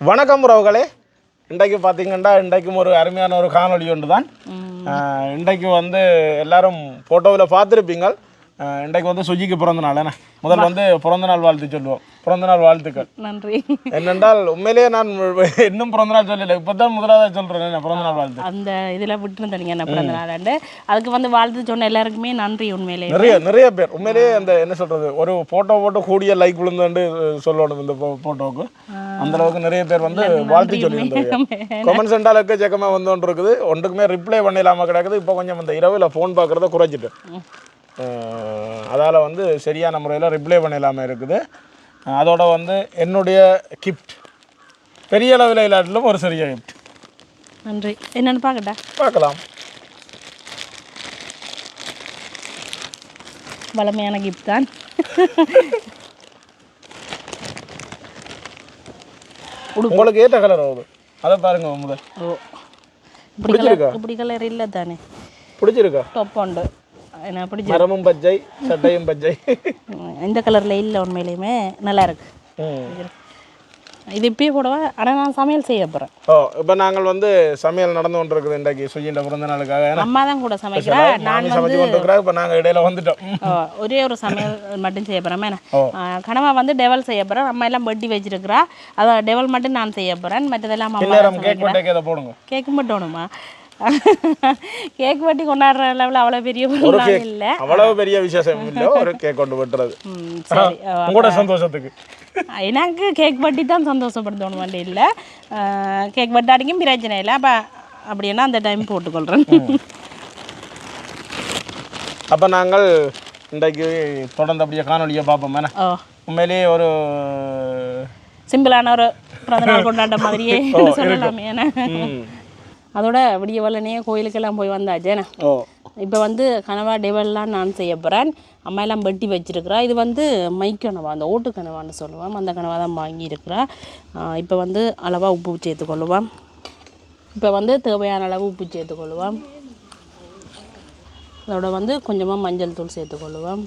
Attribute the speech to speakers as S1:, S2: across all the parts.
S1: வணக்கம் உறவுகளே. இன்றைக்கு பார்த்தீங்கன்னா இன்றைக்கும் ஒரு அருமையான ஒரு காணொளி ஒன்று தான் இன்றைக்கு வந்து எல்லாரும் ஃபோட்டோவில் பார்த்துருப்பீங்க ஆஹ் இன்றைக்கு வந்து சுஜிக்கு பிறந்த நாள் முதல் வந்து பிறந்த நாள் வாழ்த்து சொல்லுவோம். பிறந்த நாள் வாழ்த்துக்கள்.
S2: நன்றி.
S1: என்னென்றால் உண்மையிலேயே நான் இன்னும் பிறந்த நாள் சொல்லலை. இப்போ தான் முதலாவது சொல்கிறேன் பிறந்த நாள் வாழ்த்து.
S2: அந்த இதில் விட்டுருந்தீங்க என்ன? பிறந்த நாளாண்டு அதுக்கு வந்து வாழ்த்து சொன்ன எல்லாருக்குமே நன்றி உண்மையிலே
S1: நிறைய நிறைய பேர். உண்மையிலேயே அந்த என்ன சொல்கிறது ஒரு ஃபோட்டோ போட்டு கூடிய லைக் விழுந்துட்டு சொல்லணும் இந்த ஃபோட்டோவுக்கு அந்த அளவுக்கு நிறைய பேர் வந்து வாழ்த்து சொல்லியிருந்தாங்க கொமெண்ட்ஸ் சென்டால் எக்கச்சக்கமாக வந்து ஒன்று இருக்குது ஒன்றுக்குமே ரிப்ளை பண்ணிடலாமல் கிடக்குது இப்போ கொஞ்சம் இந்த இரவில் ஃபோன் பார்க்குறத குறைச்சிட்டு அதால் வந்து சரியான முறையில் ரிப்ளை பண்ணிடலாமல் இருக்குது. அதோட வந்து என்னுடைய கிஃப்ட் பெரிய அளவில் இல்லாட்டிலும் ஒரு சிறிய கிஃப்ட்
S2: நன்றி. என்னன்னு பார்க்கட்டா?
S1: பார்க்கலாம்.
S2: வளமையான கிஃப்ட் தான்.
S1: உங்களுக்கு ஏற்ற கலர் ஆகுது. அதை பாருங்க முதல்.
S2: ஓ. இப்படி? கலர் இப்படி கலர் இல்லை தானே.
S1: பிடிச்சிருக்கா?
S2: டொப் உண்டு. என்ன பிடிச்சி
S1: மரமும் பச்சை சட்டையும் பச்சை
S2: இந்த கலரில் இல்லை உண்மையிலையுமே நல்லா இருக்கு. இது இப்பயே கூடவா ஆனால் நான் சமையல் செய்ய போகிறேன்
S1: ஓ இப்போ நாங்கள் வந்து சமையல் நடந்து கொண்டு இருக்குது இன்றைக்கு சுஜின்ற பிறந்த நாளுக்காக
S2: அம்மா தான் கூட சமைக்கிறா. நான்
S1: சமைச்சு கொண்டு இருக்கிறேன் இப்போ நாங்கள் இடையில வந்துட்டோம்.
S2: ஒரே ஒரு சமையல் மட்டும் செய்ய
S1: ஓ.
S2: கனவா வந்து டெவல் செய்ய போகிறேன் அம்மா எல்லாம் வெட்டி வச்சிருக்கிறா. அதான் டெவல் மட்டும் நான் செய்ய போகிறேன் மற்றதெல்லாம் அம்மா
S1: கேக் அதை போடுங்க.
S2: கேக்கு மட்டும்ணுமா கேக் வெட்டி கொண்டாடுற அளவில் அவ்வளோ பெரிய நாள் இல்லை.
S1: அவ்வளவு பெரிய விசேஷம் இல்லை. ஒரு கேக் கொண்டு விட்டுறது. உங்களோட சந்தோஷத்துக்கு.
S2: எனக்கு கேக் வெட்டி தான் சந்தோஷப்படுத்தணும் வேண்டி இல்லை. கேக் வெட்டாடிக்கும் பிரச்சனை இல்லை. அப்போ அப்படின்னா அந்த டைம் போட்டுக்கொள்கிறேன்
S1: அப்போ நாங்கள் இன்றைக்கு தொடர்ந்து அப்படியே காணொலியை பார்ப்போம்.
S2: ஓ.
S1: உண்மையிலேயே ஒரு
S2: சிம்பிளான ஒரு பிறந்த நாள் கொண்டாட்ட மாதிரியே சொல்லலாமே ஏன்னா. அதோட விடிய வல்லனே கோயிலுக்கெல்லாம் போய் வந்தாச்சேண்ணே
S1: ஓ.
S2: இப்போ வந்து கனவா டெவல்லாம் நான் செய்ய போகிறேன் அம்மா எல்லாம் வெட்டி வச்சிருக்கிறா. இது வந்து மைக்கனவா அந்த ஓட்டு கனவான்னு சொல்லுவோம். அந்த கனவா தான் வாங்கியிருக்கிறா. இப்போ வந்து அளவாக உப்பு சேர்த்துக்கொள்ளுவோம் இப்போ வந்து தேவையான அளவு உப்பு சேர்த்துக்கொள்ளுவோம் அதோட வந்து கொஞ்சமாக மஞ்சள் தூள் சேர்த்துக்கொள்ளுவோம்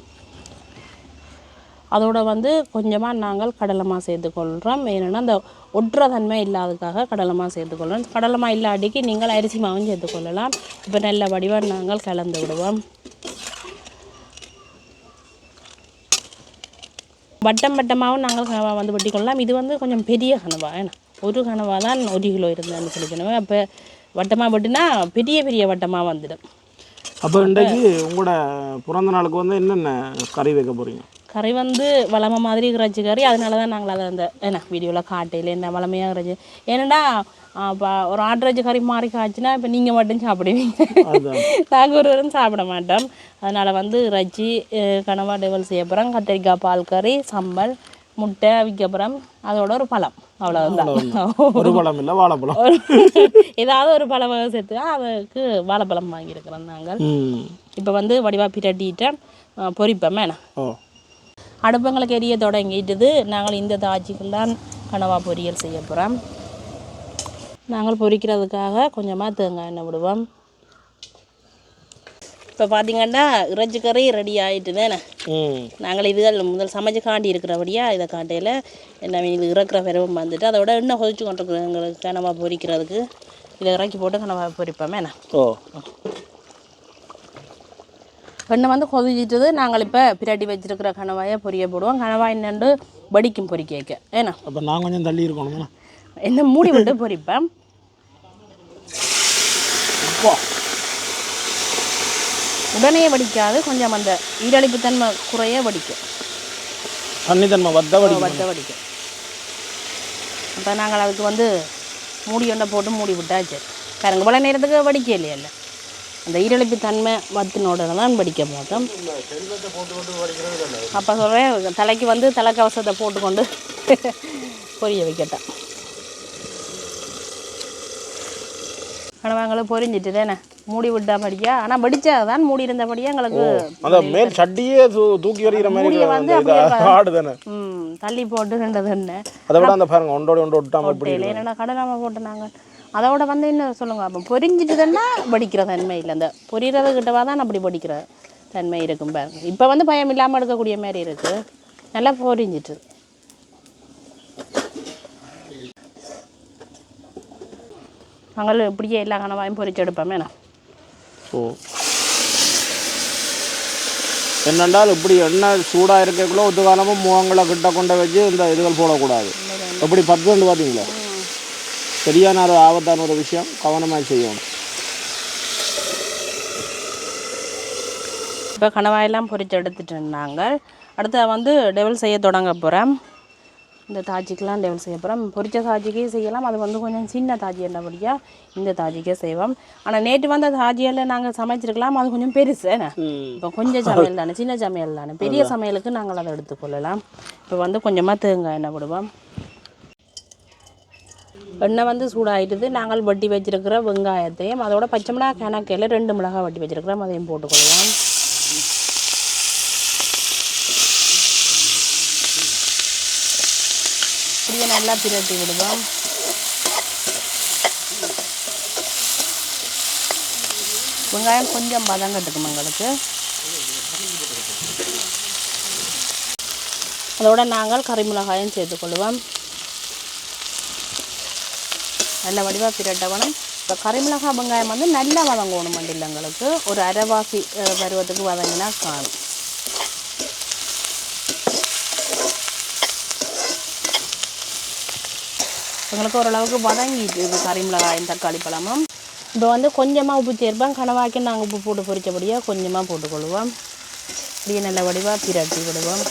S2: அதோடு வந்து கொஞ்சமாக நாங்கள் கடலைமா சேர்த்துக்கொள்கிறோம் ஏன்னா அந்த ஒற்ற தன்மை இல்லாததுக்காக கடலைமா சேர்த்துக்கொள்கிறோம் கடலைமா இல்லாட்டிக்கு நீங்கள் அரிசி மாவும் சேர்த்துக்கொள்ளலாம். இப்போ நல்ல வடிவாக நாங்கள் கலந்து விடுவோம். வட்டம் வட்டமாகவும் நாங்கள் கனவா வந்து வெட்டி கொள்ளலாம். இது வந்து கொஞ்சம் பெரிய கனவா ஏன்னா ஒரு கனவா தான் ஒரு கிலோ இருந்தேன்னு சொல்லிக்கணும். அப்போ வட்டமாக வெட்டினா பெரிய பெரிய வட்டமாக வந்துடும்.
S1: அப்போ இன்றைக்கு உங்களோட பிறந்த நாளுக்கு வந்து என்னென்ன கறி வைக்க போகிறீங்க
S2: கறி வந்து வளமை மாதிரி இறைச்சி கறி அதனால தான் நாங்கள் அதை அந்த என்ன வீடியோவில் காட்டையில் என்ன வளமையாக இறைச்சி ஏன்னா இப்போ ஒரு ஆட்ரேஜ் கறி மாறி காய்ச்சினா இப்போ நீங்கள் மட்டும் சாப்பிடுவீங்க. நாங்கள் ஒருவரும் சாப்பிட மாட்டோம். அதனால் வந்து இறைச்சி கனவா டெவல் செய்ய போகிறோம் கத்திரிக்காய் பால் கறி சம்பல் முட்டை விற்க போகிறோம் அதோட ஒரு பழம். அவ்வளோதான்
S1: ஒரு பழம் இல்லை வாழைப்பழம்.
S2: ஏதாவது ஒரு பழம் வகை சேர்த்து அதுக்கு வாழைப்பழம் வாங்கியிருக்கிறோம் நாங்கள். இப்போ வந்து வடிவாக பிரட்டிட்டு அஹ், பொரிப்போம் என்ன?
S1: ஓ.
S2: அடுப்பங்களுக்கு எரிய தொடங்கிட்டுது. நாங்கள் இந்த தான் கனவா பொரியல் செய்ய போகிறோம் நாங்கள் பொரிக்கிறதுக்காக கொஞ்சமாக தேங்காய் எண்ணெய் விடுவோம். இப்போ பார்த்தீங்கன்னா இறைச்சி கறி ரெடி ஆகிட்டுதே
S1: ம்.
S2: நாங்கள் இதுகள் முதல் சமைச்சு காண்டி இருக்கிறபடியா இதை காட்டையில் என்ன இது இறக்குற பிறவும் வந்துட்டு அதோட எண்ணெய் கொதிச்சு கொண்டிருக்கிறோம் எங்களுக்கு கனவா பொரிக்கிறதுக்கு. இதை இறக்கி போட்டு கனவா பொரிப்போமே
S1: ஓ.
S2: எண்ணெய் வந்து கொதிச்சிட்டது. நாங்கள் இப்போ பிரட்டி வச்சிருக்கிற கனவாயை பொரிய போடுவோம். கனவாய் நண்டு வடிக்கும் பொரிக்க வைக்க ஏன்னா?
S1: அப்போ நான் கொஞ்சம் தள்ளி இருக்கணும்?
S2: என்ன மூடி விட்டு பொரிப்பேன் உடனே வடிக்காது. கொஞ்சம் அந்த ஈரழிப்பு தன்மை குறைய வடிக்கும்.
S1: தண்ணி தன்மை வத்த வடி
S2: வத்த வடிக்கும். அப்போ நாங்கள் அதுக்கு வந்து மூடி ஒன்றை போட்டு மூடி விட்டாச்சு. பாருங்க இவ்வளோ நேரத்துக்கு வடிக்க இல்லையல்ல அந்த ஈரழிப்பு தன்மை வத்தினோட தான் வடிக்க மாட்டோம். அப்போ சொல்கிறேன் தலைக்கு வந்து தலைக்கவசத்தை போட்டுக்கொண்டு பொரிய வைக்கட்டான் கணவாங்களும் பொரிஞ்சிட்டு தானே? மூடி விட்டா படியா ஆனால் வடிச்சா தான் மூடி இருந்தபடியே எங்களுக்கு
S1: அந்த மேல் சட்டியே தூக்கி எறிகிற மாதிரி
S2: வந்து
S1: ஆடு தானே?
S2: ம் தள்ளி போட்டு ரெண்டது என்ன?
S1: அதை விட அந்த பாருங்க ஒன்றோட ஒன்று ஒட்டாம இப்படி
S2: இல்லை என்னடா கடலாம போட்டு நாங்கள் அதோட வந்து என்ன சொல்லுங்க அப்போ பொரிஞ்சிட்டுதுன்னா வடிக்கிற தன்மை இல்லை அந்த பொரியிறது கிட்டவா தான் அப்படி வடிக்கிற தன்மை இருக்கும் பாருங்க இப்போ வந்து பயம் இல்லாமல் எடுக்கக்கூடிய மாதிரி இருக்குது நல்லா பொரிஞ்சிட்டு நாங்கள் இப்படியே எல்லா கனவாயும் பொரிச்சு எடுப்போமே நான்.
S1: ஓ. என்னென்றால் இப்படி எண்ணெய் சூடாக இருக்கக்குள்ள ஒத்து காலமும் முகங்களை கிட்ட கொண்டு வச்சு இந்த இதுகள் போடக்கூடாது. எப்படி பத்து பார்த்தீங்களா? சரியான ஒரு ஆபத்தான ஒரு விஷயம் கவனமாக செய்யணும்.
S2: இப்போ கணவாயெல்லாம் பொரிச்சு எடுத்துட்டு நாங்கள் அடுத்து வந்து டெவல் செய்ய தொடங்க போகிறேன் இந்த தாஜிக்கெலாம் டெவல் செய்ய போகிறோம் பொரிச்ச தாஜிக்கே செய்யலாம். அது வந்து கொஞ்சம் சின்ன தாஜி என்னபடியாக இந்த தாஜிக்கே செய்வோம். ஆனால் நேற்று வந்த தாஜியில் நாங்கள் சமைச்சிருக்கலாம். அது கொஞ்சம் பெருசு என்ன? இப்போ கொஞ்சம் சமையல் தானே சின்ன சமையல் தானே. பெரிய சமையலுக்கு நாங்கள் அதை எடுத்துக்கொள்ளலாம். இப்போ வந்து கொஞ்சமாக தேங்காய் எண்ணெய் விடுவோம் எண்ணெய் வந்து சூடாகிடுது நாங்கள் வட்டி வச்சிருக்கிற வெங்காயத்தையும் அதோட பச்சை மிளகா கணக்கையில் ரெண்டு மிளகாய் வட்டி வச்சுருக்கிறோம். அதையும் போட்டுக்கொள்ளலாம். இப்படியே நல்லா பிரட்டி விடுவோம். வெங்காயம் கொஞ்சம் பதங்கட்டுக்கும் எங்களுக்கு அதோட நாங்கள் கறி மிளகாயும் சேர்த்துக்கொள்வோம். நல்ல வடிவாக பிரட்டவணும். இப்போ கறிமிளகா வெங்காயம் வந்து நல்லா வதங்கணும் மண்டியில் எங்களுக்கு ஒரு அரைவாசி பருவத்துக்கு வதங்கினா காணும். எங்களுக்கு ஓரளவுக்கு வதங்கிட்டு இது கறிமிளகாயும் தக்காளி பழமும். இப்போ வந்து கொஞ்சமாக உப்பு சேர்ப்போம். கனவாக்கி நாங்கள் உப்பு போட்டு பொறிச்சபடியாக கொஞ்சமாக போட்டுக்கொள்வோம். இப்படியே நல்ல வடிவாக பிரட்டி விடுவோம்.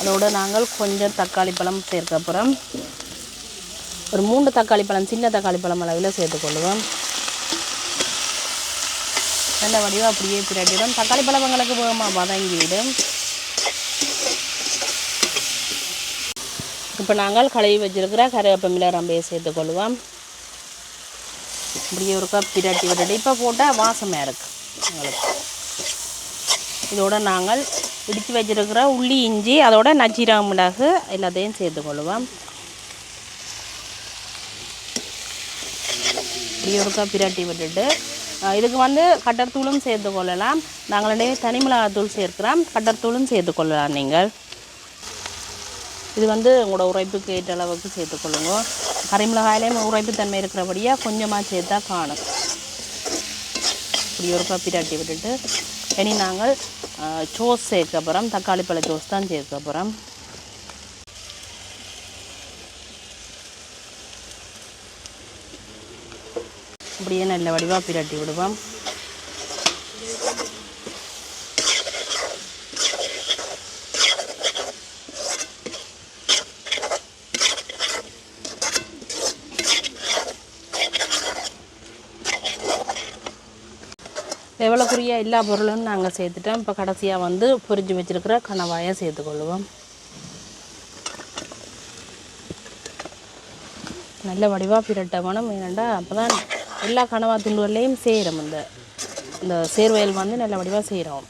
S2: அதோடு நாங்கள் கொஞ்சம் தக்காளி பழம் சேர்க்கப்புறம் ஒரு மூன்று தக்காளி பழம் சின்ன தக்காளி பழம் அளவில் சேர்த்துக்கொள்ளுவோம் நல்ல வடிவாக அப்படியே பிரட்டிடும். தக்காளி பழம் எங்களுக்கு வேகமாக வதங்கிவிடும். இப்போ நாங்கள் கழுவி வச்சிருக்கிற கருவேப்பமில்லை ரம்பையை சேர்த்துக்கொள்வோம் இப்படியே ஒரு கப் பிரட்டி விட்டுட்டு இப்போ போட்டால் வாசமாக இருக்குது எங்களுக்கு இதோட நாங்கள் இடித்து வச்சிருக்கிற உள்ளி இஞ்சி அதோட நச்சீரக மிளகு எல்லாத்தையும் சேர்த்துக்கொள்வோம் இப்படி ஒருக்கா பிரட்டி விட்டுட்டு. இதுக்கு வந்து கட்டர்த்தூளும் சேர்த்து கொள்ளலாம். நாங்களுடைய தனி மிளகாத்தூள் சேர்க்கிறோம். கட்டர்த்தூளும் சேர்த்து கொள்ளலாம் நீங்கள். இது வந்து உங்களோட உரைப்புக்கு ஏற்ற அளவுக்கு சேர்த்துக்கொள்ளுங்க கறிமிளகாயிலையும் உரைப்பு தன்மை இருக்கிறபடியாக கொஞ்சமாக சேர்த்தா காணும். இப்படி ஒருக்கா பிரட்டி விட்டுட்டு இனி நாங்கள் சோஸ் சேர்க்க போகிறோம் தக்காளி பழ சோஸ் தான் சேர்க்க போகிறோம் அப்படியே நல்ல வடிவாக பிரட்டி விடுவோம். எவ்வளோக்குரிய எல்லா பொருளும் நாங்கள் சேர்த்துட்டோம். இப்போ கடைசியாக வந்து பொரிஞ்சு வச்சிருக்கிற கணவாயை சேர்த்துக்கொள்ளுவோம் நல்ல வடிவாக பிரட்ட வேணும். ஏனண்டா அப்போ தான் எல்லா கனவா துண்டுகள்லையும் சேரும் இந்த இந்த சேர்வயல் வந்து நல்ல வடிவாக செய்கிறோம்.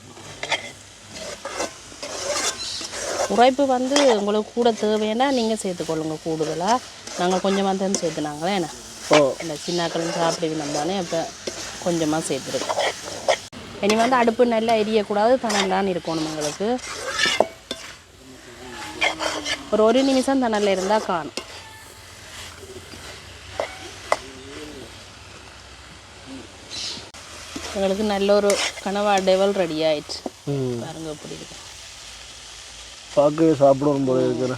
S2: உரைப்பு வந்து உங்களுக்கு கூட தேவைன்னா நீங்கள் சேர்த்துக்கொள்ளுங்க கூடுதலாக நாங்கள் கொஞ்சமாக தான் சேர்த்துனாங்களே என்ன?
S1: ஓ.
S2: இந்த சின்னாக்களும் சாப்பிடுவினம் தானே அப்போ கொஞ்சமாக சேர்த்துருக்கோம். இனி வந்து அடுப்பு நல்லா எரியக்கூடாது தணலான்னு இருக்கணும் எங்களுக்கு. ஒரு ஒரு நிமிஷம் தணலில் இருந்தால் காணும். எங்களுக்கு நல்ல ஒரு கனவா டெவல் ரெடி ஆயிடுச்சு. பாருங்க இருக்கு.
S1: பார்க்கவே சாப்பிடணும் போல இருக்கிற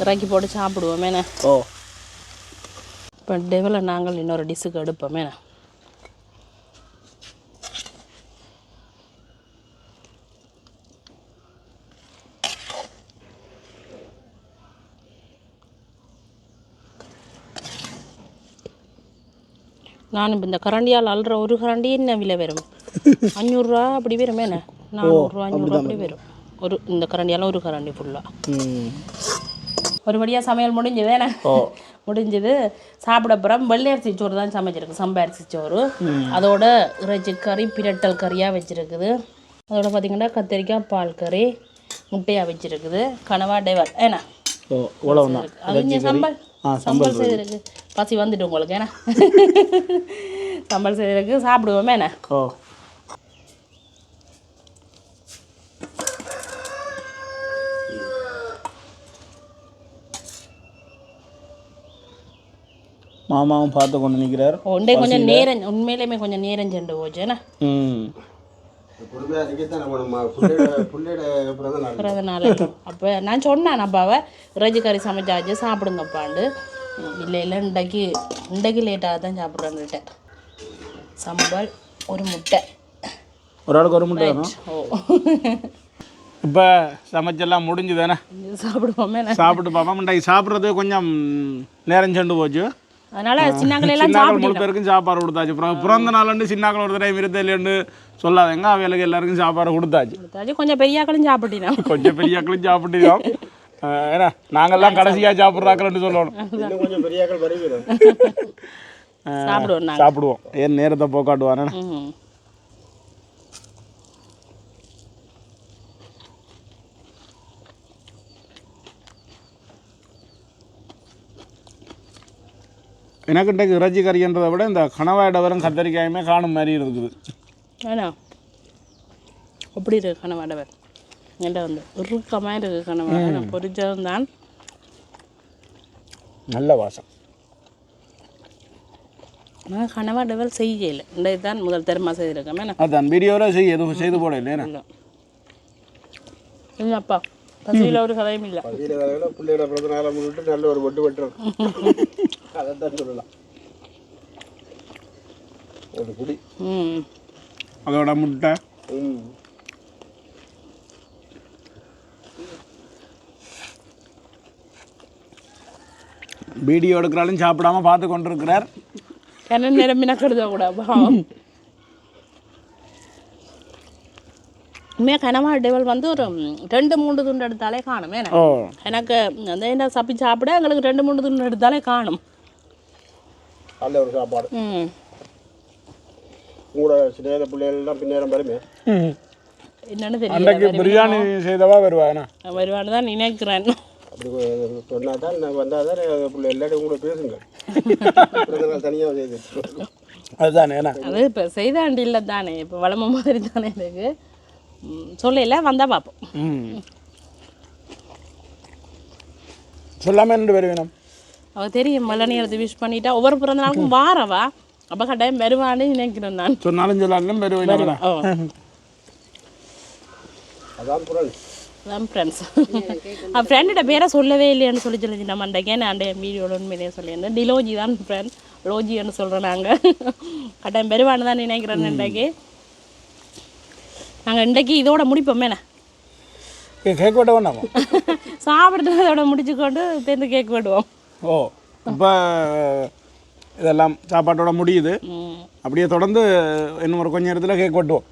S2: இறக்கி போட்டு சாப்பிடுவோமேண்ணே
S1: ஓ.
S2: இப்போ டெவலை நாங்கள் இன்னொரு டிஷ்ஷுக்கு எடுப்போமேண்ணே நான் இப்போ இந்த கரண்டியால் அல்ற ஒரு கரண்டி என்ன விலை வரும். அஞ்சூறுரூவா அப்படி வருமேண்ணே நானூறுரூவா அஞ்சூறுரூவா அப்படி வரும். ஒரு இந்த கரண்டியால் ஒரு கரண்டி ஃபுல்லாக ஒருபடியாக சமையல் முடிஞ்சதேண்ணே
S1: ஓ.
S2: முடிஞ்சது. சாப்பிட அப்புறம் வெள்ளை அரிசி சோறு தான் சமைச்சிருக்கு சம்பா அரிசி சோறு. அதோட இறைச்சி கறி பிரட்டல் கறியாக வச்சுருக்குது. அதோட பார்த்திங்கன்னா கத்திரிக்காய் பால் கறி முட்டையாக வச்சுருக்குது. கனவா டேவல் ஏண்ணா
S1: ஸோ இவ்வளவு தான் ஆ
S2: சம்பல் செய்கிறதுக்கு பசி வந்துட்டு உங்களுக்கு ஏன்னா? சம்பல் செய்கிறதுக்கு சாப்பிடுவோமே என்ன?
S1: ஓ. மாமாவும் பார்த்து கொண்டு நிற்கிறார்
S2: ஒன்றே கொஞ்சம் நேரம் உண்மையிலேயுமே கொஞ்சம் நேரம்
S3: செண்டு போச்சு ஏன்னா ம்.
S2: பிறந்தநாள் அப்போ நான் சொன்னேன் அப்பாவை இறைச்சி கறி சமைச்சாச்சு சாப்பிடுங்கப்பாண்டு. இல்லை இல்லை இன்றைக்கு இன்றைக்கு லேட்டாக தான் சாப்பிட்றேன்னுட்டேன். சம்பல் ஒரு முட்டை.
S1: ஒரு ஆளுக்கு ஒரு முட்டை
S2: ஓ.
S1: இப்போ சமைச்செல்லாம் முடிஞ்சு தானே
S2: சாப்பிடுவோமே. நான்
S1: சாப்பிட்டு பார்ப்போம். இன்றைக்கு சாப்பிட்றது கொஞ்சம் நேரம் சென்று போச்சு.
S2: அதனால
S1: சின்னாக்கள் மூணு பேருக்கும் சாப்பாடு கொடுத்தாச்சு. அப்புறம் பிறந்த நாள் சின்னாக்கள் ஒரு டைம் இருந்தேன்னு சொல்லாதங்க அவைகளுக்கு எல்லாருக்கும் சாப்பாடு கொடுத்தாச்சு.
S2: கொஞ்சம் பெரியாக்களும் சாப்பிட்டினா
S1: கொஞ்சம் பெரியாக்களும் சாப்பிட்டுட்டோம் அஹ் ஏன்னா நாங்கெல்லாம் கடைசியாக சாப்பிட்றாக்கள்னு சொல்லணும்.
S3: இன்னும் கொஞ்சம் பெரியாக்கள் வருகிறோம்
S1: அஹ்
S2: சாப்பிடுவோம்
S1: ஏன் நேரத்தை போக்காட்டுவானே? எனக்கு இன்றைக்கு இறைச்சி கறின்றதை விட இந்த கணவாயிட வரும் கத்தரிக்காயுமே காணும் மாதிரி இருக்குது.
S2: வேணா அப்படி இருக்கு கனவாடவர் என்கிட்ட வந்து இறுக்கமாக இருக்கு கனவாட பொரிச்சதும் தான்
S1: நல்ல வாசம்.
S2: நான் கனவாடவர் செய்யலை. இந்த இதுதான் முதல் தரமாக செய்திருக்கேன்.
S1: அதான் வீடியோவில் செய்ய எதுவும் செய்து போட இல்லையா
S2: இல்லை. இல்லைப்பா பசியில் ஒரு கதையும் இல்லை.
S3: பிள்ளையோட பிறந்த நாளை முன்னிட்டு நல்ல ஒரு ஒட்டு வெட்டுறோம். அதைத்தான் சொல்லலாம். ஒரு குடி.
S2: ம்.
S1: அதோட முட்டை.
S3: ம்
S1: வீடியோ எடுக்கிறாலும் சாப்பிடாம பார்த்து கொண்டிருக்கிறார்.
S2: கிணறு நிரம்பினா கருத கூட பாவம். உண்மையாக கனவா டெவல் வந்து ஒரு ரெண்டு மூணு துண்டு எடுத்தாலே காணும். எனக்கு அந்த என்ன சப்பி சாப்பிட எங்களுக்கு ரெண்டு மூணு துண்டு எடுத்தாலே காணும்.
S3: நல்ல ஒரு சாப்பாடு.
S2: ம்.
S3: உங்களோட சின்ன பிள்ளைகள்லாம் பின்னேரம் வருமே
S2: என்னன்னு தெரியல
S1: அன்றைக்கு பிரியாணி செய்தவா வருவாண்ணா
S2: வருவான்னு தான் நினைக்கிறேன்.
S3: அப்படி சொன்னா தான் நான் வந்தால் தான் பிள்ளை எல்லாரும் கூட பேசுங்க தனியாக செய்து
S1: அதுதானே
S2: அது இப்போ செய்தாண்டி இல்லை தானே இப்போ வளம மாதிரி தானே இருக்கு ம், சொல்லல வந்தால் பார்ப்போம்
S1: சொல்லாமல் ரெண்டு பேர் வேணும்?
S2: அவள் தெரியும் மல்ல நேரத்தை விஷ் பண்ணிட்டா ஒவ்வொரு பிறந்த நாளுக்கும் வாரவா? அப்போ கட்டாயம் வருவான்னு நினைக்கிறேன் நான் ஓ
S3: அதான் குரல்
S2: அதான் ஃப்ரெண்ட்ஸ் ஃப்ரெண்ட பேரை சொல்லவே இல்லையான்னு சொல்லி சொல்லி நம்ம அன்றைக்கே நான் அண்டைய வீடியோட உண்மையிலே சொல்லியிருந்தேன் டிலோஜி தான் ஃப்ரெண்ட் லோஜின்னு சொல்கிறோம் நாங்கள் கட்டாயம் பெருவான்னு தான் நினைக்கிறேன் இன்றைக்கு நாங்கள் இன்றைக்கு இதோட முடிப்போம்
S1: கேக் வெட்ட வேண்டாமா
S2: அதோட முடிச்சுக்கொண்டு சேர்ந்து கேக் வெட்டுவோம்
S1: ஓ இப்போ இதெல்லாம் சாப்பாட்டோட முடியுது. அப்படியே தொடர்ந்து இன்னும் ஒரு கொஞ்ச நேரத்தில் கேக் வெட்டுவோம்.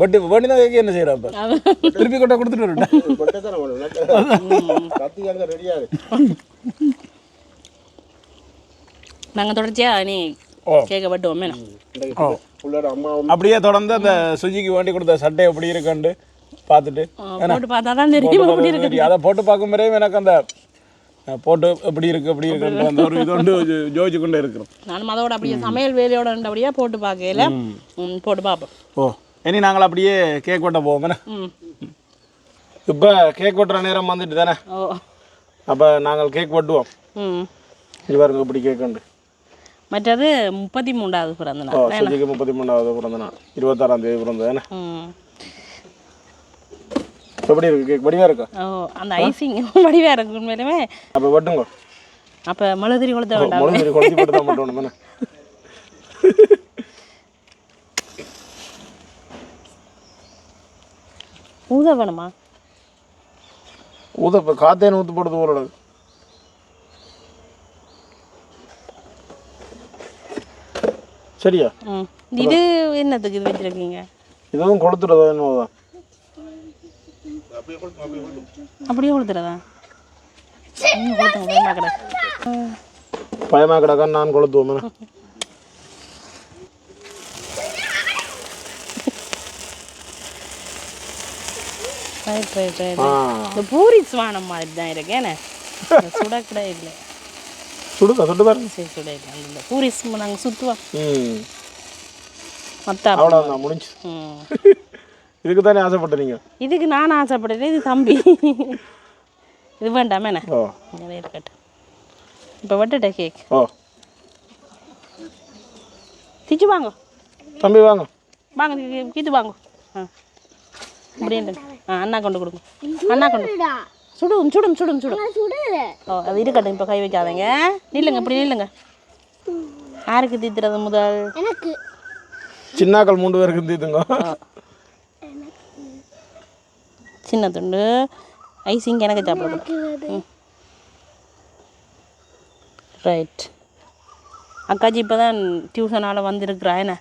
S1: பட் வேண்டிதான் கேக் என்ன செய்கிறா இப்போ திருப்பி கொட்ட கொடுத்துட்டு வரட்டா
S3: கொட்டை தானே வேணும் கத்தி அங்கே ரெடியாக இருக்கு
S2: நாங்கள் தொடர்ச்சியாக நீ கேட்க வெட்டுவோம்
S1: அப்படியே தொடர்ந்து அந்த சுஜிக்கு வேண்டி கொடுத்த சட்டை எப்படி இருக்குன்னு பார்த்துட்டு.
S2: போட்டு பார்த்தா தான் தெரியும்.
S1: அதை போட்டு பார்க்கும் வரையும் எனக்கு அந்த போட்டு எப்படி இருக்கு எப்படி இருக்குன்ற அந்த ஒரு இது வந்து ஜோதிச்சு கொண்டே இருக்கிறோம்.
S2: நானும் அதோட அப்படியே சமையல் வேலையோட இருந்தபடியாக போட்டு பார்க்கல போட்டு பார்ப்போம்.
S1: ஓ இனி நாங்கள் அப்படியே கேக் வெட்ட போவோம் இப்போ கேக் வெட்டுற நேரம் வந்துட்டு தானே?
S2: ஓ.
S1: அப்போ நாங்கள் கேக் வெட்டுவோம் பாருங்க இப்படி கேக் உண்டு.
S2: மற்றது முப்பத்தி மூன்றாவது பிறந்த நாள்
S1: முப்பத்தி மூணாவது பிறந்த நாள். இருபத்தாறாம் தேதி பிறந்தது
S2: ம்.
S1: எப்படி இருக்கு கேக்? வடிவா இருக்கா?
S2: ஓ அந்த ஐசிங் வடிவாக இருக்கு உண்மையிலுமே.
S1: அப்போ வெட்டுங்க.
S2: அப்போ மழுதிரி கொளுத்த வேண்டாம்.
S1: முழுந்திரி குழந்தை போட்டு தான் என்ன
S2: ஊத வேணுமா
S1: ஊத இப்போ காத்தேன் ஊற்று போடுறது போல சரியா?
S2: இது என்னத்துக்கு இது வச்சுருக்கீங்க?
S1: இதுவும் கொளுத்துறது என்னதான்
S2: அப்படியே கொடுத்துங்க பயமா கடை.
S1: பயமா கிடக்கான்னு நான் கொளுத்துவோம்
S2: ரைட் ரைட் ரைட் இந்த பூரி ஸ்வானம் மாதிரி தான் இருக்கு என்ன? சுட கூட இல்லை.
S1: சுடுதா சுட்டு பாருங்க
S2: சரி சுட இல்லை அந்த பூரி நாங்கள் சுற்றுவோம்
S1: ம்.
S2: மத்தா
S1: அவ்வளோதான் முடிஞ்சு.
S2: ம்.
S1: இதுக்கு தானே ஆசைப்பட்டுறீங்க
S2: இதுக்கு நான் ஆசைப்படுறேன் இது தம்பி. இது வேண்டாமே என்ன?
S1: ஓ.
S2: இருக்கட்டும் இப்போ வட்டுட்ட கேக்
S1: ஓ.
S2: திச்சு வாங்க.
S1: தம்பி வாங்க.
S2: வாங்க கீ- கீத்து வாங்க. ஆ. இப்படியே. ஆ அண்ணா கொண்டு கொடுங்க. அண்ணா கொண்டு. சுடும் சுடும் சுடும் சுடும். ஓ அது இருக்கட்டும் இப்போ கை வைக்காதீங்க. நில்லுங்க இப்படி நில்லுங்க. யாருக்கு தீத்துறது முதல்.
S1: சின்னாக்கள் மூன்று பேருக்கு தீத்துங்க.
S2: சின்ன துண்டு ஐசிங் எனக்கு சாப்பிட ரைட் அக்காஜி இப்போ தான் டியூஷனால் வந்திருக்கிறா. என்ன?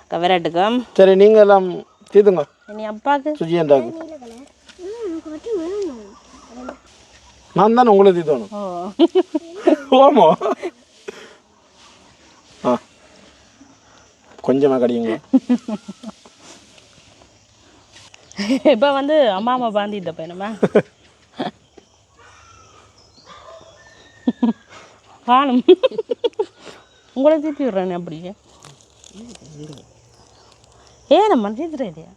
S2: அக்கா விராட்டுக்கம்
S1: சரி நீங்கள் எல்லாம் தீத்துங்க
S2: இனி அப்பாவுக்கு?
S1: சுஜியண்டாக்கு நான் தானே உங்களை தீத்தணும்
S2: ஓ.
S1: ஓமோ ஆ. கொஞ்சமாக கடியுங்க.
S2: இப்போ வந்து அம்மா அம்மா பாந்திட்ட பையனமா காணும். உங்களை தீர்த்தி விட்றேன் அப்படி. ஏன் நம்ம இல்லையா?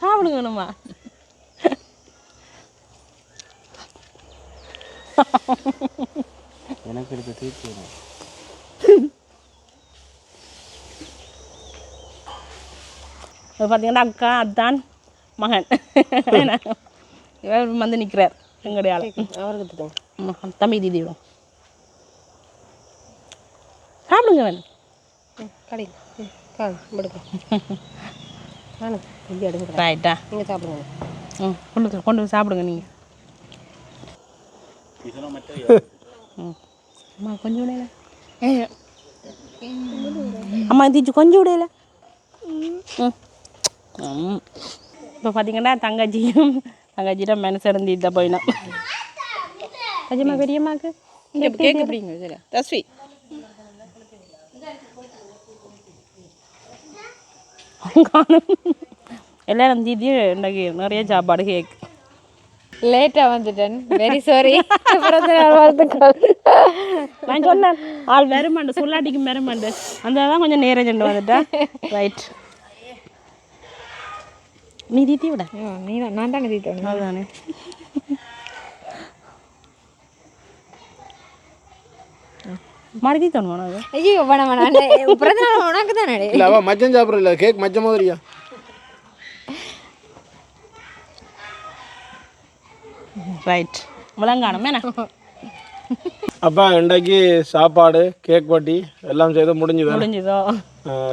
S2: சாப்பிடுங்க வேணுமா
S3: எனக்கு எடுத்து தீர்த்து
S2: பார்த்தீங்கன்னா அக்கா அத்தான் மகன். இவர் வந்து நிற்கிறார் எங்களுடைய ஆள்.
S4: அவருக்கு
S2: தம்பி தீதி விடும். சாப்பிடுங்க வேணும் ரைட்டா.
S4: நீங்கள் சாப்பிடுங்க.
S2: ம் கொண்டு கொண்டு வந்து சாப்பிடுங்க நீங்கள் ம். அம்மா கொஞ்சம் விடையில அம்மா தீச்சு கொஞ்சம் விடையில ம். இப்போ பார்த்தீங்கன்னா தங்கச்சியும் தங்கச்சிட்ட மனசு தீத்த போயினா. கஜம்மா பெரியம்மாக்கு
S4: சரி தஸ்வி.
S2: காணும். எல்லாரும் தீதி இன்றைக்கு நிறைய சாப்பாடு கேக்
S4: லேட்டாக வந்துட்டேன். வெரி சாரி
S2: நான் சொன்னேன் ஆள் வெறுமண்டு சொல்லாட்டிக்கு வெறுமண்டு. அந்த தான் கொஞ்சம் நேரம் சென்று வந்துட்டேன் ரைட் நீ தீத்தி விட
S4: நீ தான் நான் தானே
S2: அதுதானே அது
S4: ஐயோ வேணாம் வேணாம் உனக்கு தானே
S1: இல்லை அவள் மச்சம் சாப்பிட்றல கேக் மச்சம் மாதிரியா
S2: ரைட் விளங்கானம் என்ன
S1: அப்போ இன்றைக்கு சாப்பாடு கேக் பட்டி எல்லாம் செய்து முடிஞ்சுது
S2: முடிஞ்சதோ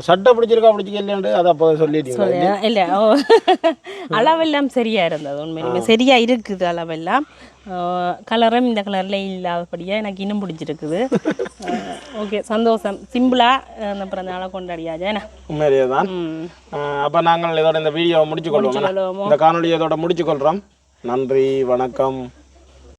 S1: சட்டை பிடிச்சிருக்கா பிடிச்சிக்க இல்லையாண்டு அதை அப்போ சொல்லிட்டீங்க
S2: இல்லை ஓ அளவெல்லாம் சரியாக இருந்தது உண்மையிலுமே சரியாக இருக்குது அளவெல்லாம் கலரும் இந்த கலரில் இல்லாதபடியாக எனக்கு இன்னும் பிடிச்சிருக்குது ஓகே சந்தோஷம் சிம்பிளாக அந்த பிறந்த நாளை கொண்டாடியாச்சே என்ன
S1: உண்மையிலேயே தான் அப்போ நாங்கள் இதோட இந்த வீடியோவை முடிச்சு கொள்வோம்
S2: கொள்வோமோ.
S1: இந்த காணொலியை இதோட முடிச்சு கொள்கிறோம் நன்றி வணக்கம்